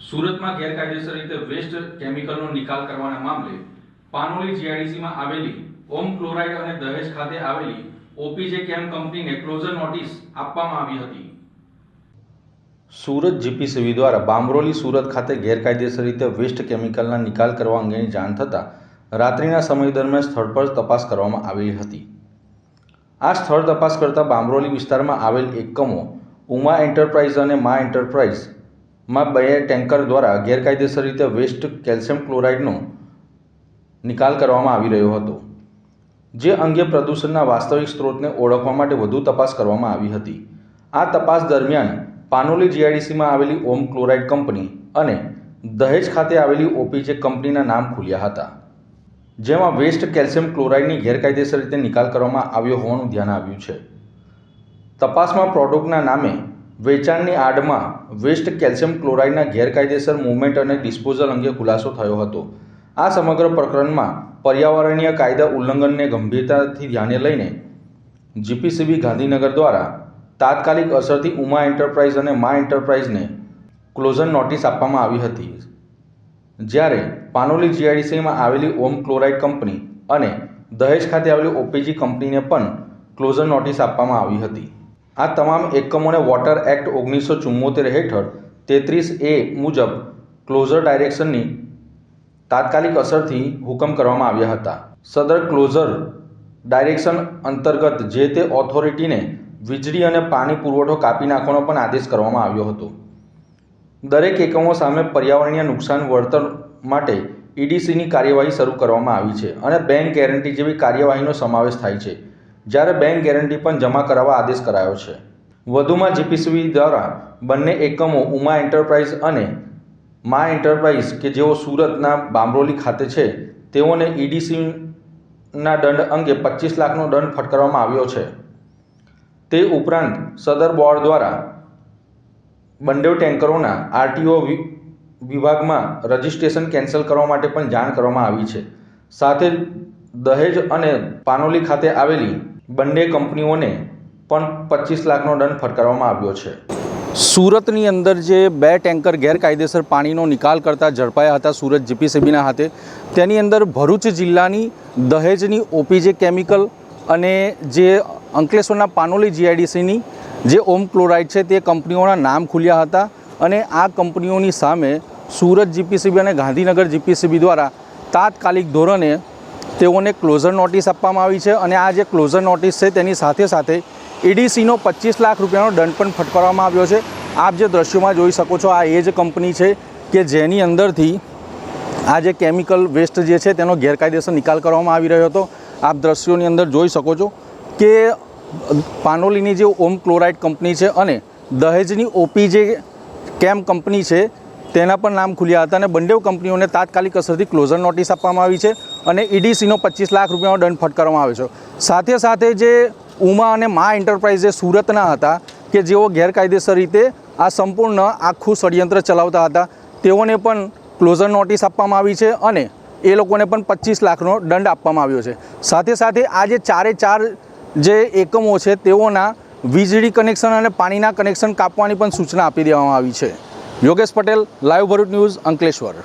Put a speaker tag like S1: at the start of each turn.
S1: સુરતમાં ગેરકાયદેસર રીતે વેસ્ટ કેમિકલનો નિકાલ કરવાના મામલે પાનોલી જીઆઈડીસીમાં આવેલી ઓમ ક્લોરાઇડ અને દહેજ ખાતે આવેલી ઓપીજે કેમ કંપનીને ક્લોઝર નોટિસ આપવામાં આવી હતી.
S2: સુરત જીપીસીબી દ્વારા બામરોલી સુરત ખાતે ગેરકાયદેસર રીતે વેસ્ટ કેમિકલના નિકાલ કરવા અંગેની જાણ થતાં રાત્રિના સમય દરમિયાન સ્થળ પર તપાસ કરવામાં આવેલી હતી. આ સ્થળ તપાસ કરતા બામરોલી વિસ્તારમાં આવેલ એકમો ઉમા એન્ટરપ્રાઇઝ અને મા એન્ટરપ્રાઇઝમાં બે ટેન્કર દ્વારા ગેરકાયદેસર રીતે વેસ્ટ કેલ્શિયમ ક્લોરાઇડનો નિકાલ કરવામાં આવી રહ્યો હતો, જે અંગે પ્રદૂષણના વાસ્તવિક સ્ત્રોતને ઓળખવા માટે વધુ તપાસ કરવામાં આવી હતી. આ તપાસ દરમિયાન પાનોલી જીઆઈડીસીમાં આવેલી ઓમ ક્લોરાઇડ કંપની અને દહેજ ખાતે આવેલી ઓપીજે કંપનીના નામ ખુલ્યા હતા, જેમાં વેસ્ટ કેલ્શિયમ ક્લોરાઇડની ગેરકાયદેસર રીતે નિકાલ કરવામાં આવ્યો હોવાનું ધ્યાન આવ્યું છે. તપાસમાં પ્રોડક્ટના નામે વેચાણની આડમાં વેસ્ટ કેલ્શિયમ ક્લોરાઇડના ગેરકાયદેસર મૂવમેન્ટ અને ડિસ્પોઝલ અંગે ખુલાસો થયો હતો. આ સમગ્ર પ્રકરણમાં પર્યાવરણીય કાયદા ઉલ્લંઘનને ગંભીરતાથી ધ્યાને લઈને જીપીસીબી ગાંધીનગર દ્વારા તાત્કાલિક અસરથી ઉમા એન્ટરપ્રાઇઝ અને મા એન્ટરપ્રાઇઝને ક્લોઝર નોટિસ આપવામાં આવી હતી. જ્યારે પાનોલી જીઆઈડીસીમાં આવેલી ઓમ ક્લોરાઇડ કંપની અને દહેજ ખાતે આવેલી ઓપીજી કંપનીને પણ ક્લોઝર નોટિસ આપવામાં આવી હતી. આ તમામ એકમોને વોટર એક્ટ ઓગણીસો ચુમ્મોતેર હેઠળ તેત્રીસ એ મુજબ ક્લોઝર ડાયરેક્શનની તાત્કાલિક અસરથી હુકમ કરવામાં આવ્યા હતા. સદર ક્લોઝર ડાયરેક્શન અંતર્ગત જે તે ઓથોરિટીને વીજળી અને પાણી પુરવઠો કાપી નાખવાનો પણ આદેશ કરવામાં આવ્યો હતો. દરેક એકમો સામે પર્યાવરણીય નુકસાન વળતર માટે ઈડીસીની કાર્યવાહી શરૂ કરવામાં આવી છે અને બેંક ગેરંટી જેવી કાર્યવાહીનો સમાવેશ થાય છે. જ્યારે બેંક ગેરંટી પણ જમા કરાવવા આદેશ કરાયો છે. વધુમાં જીપીસીબી દ્વારા બંને એકમો ઉમા એન્ટરપ્રાઇઝ અને મા એન્ટરપ્રાઇઝ કે જેઓ સુરતના બામરોલી ખાતે છે, તેઓને ઈડીસીના દંડ અંગે પચીસ લાખનો દંડ ફટકારવામાં આવ્યો છે. તે ઉપરાંત સદર બોર્ડ દ્વારા બંને ટેન્કરોના આરટીઓ વિભાગમાં રજિસ્ટ્રેશન કેન્સલ કરવા માટે પણ જાણ કરવામાં આવી છે. સાથે જ દહેજ અને પાનોલી ખાતે આવેલી બંને કંપનીઓને પણ પચીસ લાખનો દંડ ફટકારવામાં આવ્યો છે. સુરતની અંદર જે બે ટેન્કર ગેરકાયદેસર પાણીનો નિકાલ કરતા ઝડપાયા હતા સુરત જીપીસીબીના હાથે, તેની અંદર ભરૂચ જિલ્લાની દહેજની ઓપીજે કેમિકલ અને જે અંકલેશ્વરના પાનોલી જીઆઈડીસીની જે ઓમ ક્લોરાઇડ છે તે કંપનીઓના નામ ખુલ્યા હતા અને આ કંપનીઓની સામે સુરત જીપીસીબી અને ગાંધીનગર જીપીસીબી દ્વારા તાત્કાલિક ધોરણે તેઓને ક્લોઝર નોટિસ આપવામાં આવી છે અને આ જે ક્લોઝર નોટિસ છે તેની સાથે સાથે ઈડીસીનો પચીસ લાખ રૂપિયાનો દંડ પણ ફટકારવામાં આવ્યો છે. આપ જે દ્રશ્યોમાં જોઈ શકો છો, આ એ જ કંપની છે કે જેની અંદરથી આ જે કેમિકલ વેસ્ટ જે છે તેનો ગેરકાયદેસર નિકાલ કરવામાં આવી રહ્યો હતો. આપ દ્રશ્યોની અંદર જોઈ શકો છો કે પાનોલીની જે ઓમ ક્લોરાઇડ કંપની છે અને દહેજની ઓપી જે કેમ કંપની છે તેના પણ નામ ખુલ્યા હતા અને બંને કંપનીઓને તાત્કાલિક અસરથી ક્લોઝર નોટિસ આપવામાં આવી છે અને ઈડીસીનો પચીસ લાખ રૂપિયાનો દંડ ફટકારવામાં આવ્યો છે. સાથે સાથે જે ઉમા અને મા એન્ટરપ્રાઇઝે સુરતના હતા કે જેઓ ગેરકાયદેસર રીતે આ સંપૂર્ણ આખું ષડયંત્ર ચલાવતા હતા, તેઓને પણ ક્લોઝર નોટિસ આપવામાં આવી છે અને એ લોકોને પણ પચીસ લાખનો દંડ આપવામાં આવ્યો છે. સાથે સાથે આ જે ચારે ચાર જે એકમો છે તેઓના વીજળી કનેક્શન અને પાણીના કનેક્શન કાપવાની પણ સૂચના આપી દેવામાં આવી છે. Yogesh Patel live Bharuch news Ankleshwar.